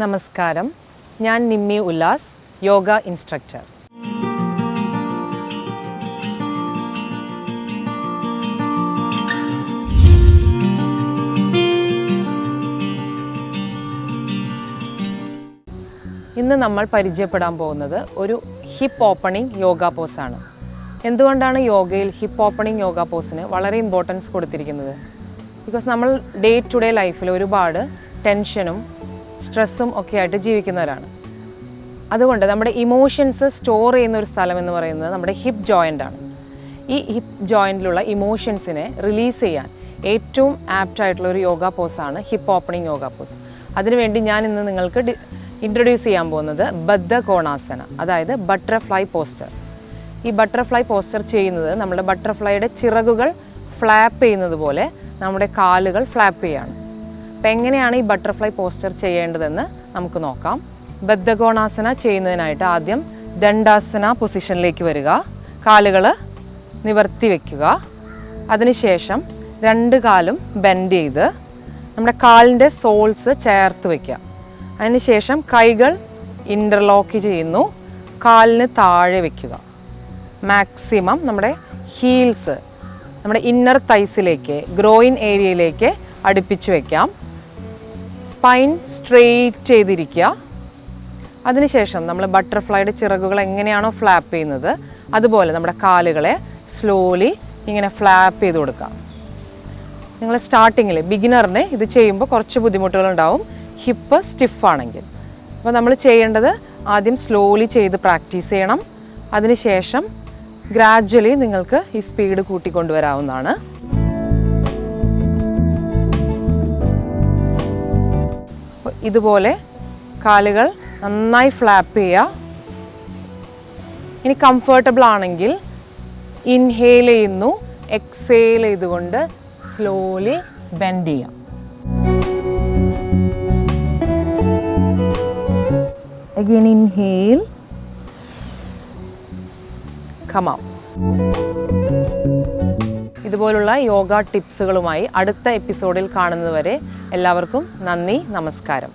നമസ്കാരം. ഞാൻ നിമ്മി ഉല്ലാസ് യോഗ ഇൻസ്ട്രക്ടർ. ഇന്ന് നമ്മൾ പരിചയപ്പെടാൻ പോകുന്നത് ഒരു ഹിപ്പ് ഓപ്പണിംഗ് യോഗ പോസാണ് എന്തുകൊണ്ടാണ് യോഗയിൽ ഹിപ്പ് ഓപ്പണിംഗ് യോഗ പോസിന് വളരെ ഇമ്പോർട്ടൻസ് കൊടുത്തിരിക്കുന്നത്? ബിക്കോസ് നമ്മൾ ഡേ ടു ഡേ ലൈഫിൽ ഒരുപാട് ടെൻഷനും സ്ട്രെസ്സും ഒക്കെ ആയിട്ട് ജീവിക്കുന്നവരാണ്. അതുകൊണ്ട് നമ്മുടെ ഇമോഷൻസ് സ്റ്റോർ ചെയ്യുന്ന ഒരു സ്ഥലം എന്ന് പറയുന്നത് നമ്മുടെ ഹിപ്പ് ജോയിന്റ് ആണ്. ഈ ഹിപ്പ് ജോയിന്റിലുള്ള ഇമോഷൻസിനെ റിലീസ് ചെയ്യാൻ ഏറ്റവും ആപ്റ്റ് ആയിട്ടുള്ള ഒരു യോഗ പോസാണ് ഹിപ്പ് ഓപ്പണിംഗ് യോഗ പോസ് അതിനുവേണ്ടി ഞാൻ ഇന്ന് നിങ്ങൾക്ക് ഇൻട്രൊഡ്യൂസ് ചെയ്യാൻ പോകുന്നത് ബദ്ധ കോണാസന അതായത് ബട്ടർഫ്ലൈ പോസ്റ്റർ ഈ ബട്ടർഫ്ലൈ പോസ്റ്റർ ചെയ്യുന്നത് നമ്മുടെ ബട്ടർഫ്ലൈയുടെ ചിറകുകൾ ഫ്ലാപ്പ് ചെയ്യുന്നത് പോലെ നമ്മുടെ കാലുകൾ ഫ്ലാപ്പ് ചെയ്യാണ് അപ്പം എങ്ങനെയാണ് ഈ ബട്ടർഫ്ലൈ പോസ്റ്റർ ചെയ്യേണ്ടതെന്ന് നമുക്ക് നോക്കാം. ബദ്ധകോണാസന ചെയ്യുന്നതിനായിട്ട് ആദ്യം ദണ്ഡാസന പൊസിഷനിലേക്ക് വരിക. കാലുകൾ നിവർത്തി വയ്ക്കുക അതിനുശേഷം രണ്ട് കാലും ബെൻഡ് ചെയ്ത് നമ്മുടെ കാലിന്റെ സോൾസ് ചേർത്ത് വയ്ക്കുക അതിനുശേഷം കൈകൾ ഇന്റർലോക്ക് ചെയ്യുന്നു. കാലിന് താഴെ വയ്ക്കുക മാക്സിമം നമ്മുടെ ഹീൽസ് നമ്മുടെ ഇന്നർ തൈസിലേക്ക് ഗ്രോയിൻ ഏരിയയിലേക്ക് അടുപ്പിച്ച് വയ്ക്കാം സ്പൈൻ സ്ട്രെയിറ്റ് ചെയ്തിരിക്കുക. അതിനുശേഷം നമ്മൾ ബട്ടർഫ്ലൈയുടെ ചിറകുകൾ എങ്ങനെയാണോ ഫ്ലാപ്പ് ചെയ്യുന്നത് അതുപോലെ നമ്മുടെ കാലുകളെ സ്ലോലി ഇങ്ങനെ ഫ്ലാപ്പ് ചെയ്ത് കൊടുക്കാം നിങ്ങൾ സ്റ്റാർട്ടിങ്ങിൽ ബിഗിനറിന് ഇത് ചെയ്യുമ്പോൾ കുറച്ച് ബുദ്ധിമുട്ടുകളുണ്ടാവും. ഹിപ്പ് സ്റ്റിഫാണെങ്കിൽ അപ്പോൾ നമ്മൾ ചെയ്യേണ്ടത് ആദ്യം സ്ലോലി ചെയ്ത് പ്രാക്ടീസ് ചെയ്യണം. അതിനുശേഷം ഗ്രാജ്വലി നിങ്ങൾക്ക് ഈ സ്പീഡ് കൂട്ടിക്കൊണ്ടുവരാവുന്നതാണ്. ഇതുപോലെ കാലുകൾ നന്നായി ഫ്ലാപ്പ് ചെയ്യുക. ഇനി കംഫർട്ടബിൾ ആണെങ്കിൽ ഇൻഹെയിൽ ചെയ്യുന്നു. എക്സേൽ ചെയ്തുകൊണ്ട് സ്ലോലി ബെൻഡ് ചെയ്യാം അഗെയിൻ ഇൻഹെയിൽ കമാം ഇതുപോലുള്ള യോഗ ടിപ്സുകളുമായി അടുത്ത എപ്പിസോഡിൽ കാണുന്നതുവരെ എല്ലാവർക്കും നന്ദി നമസ്കാരം.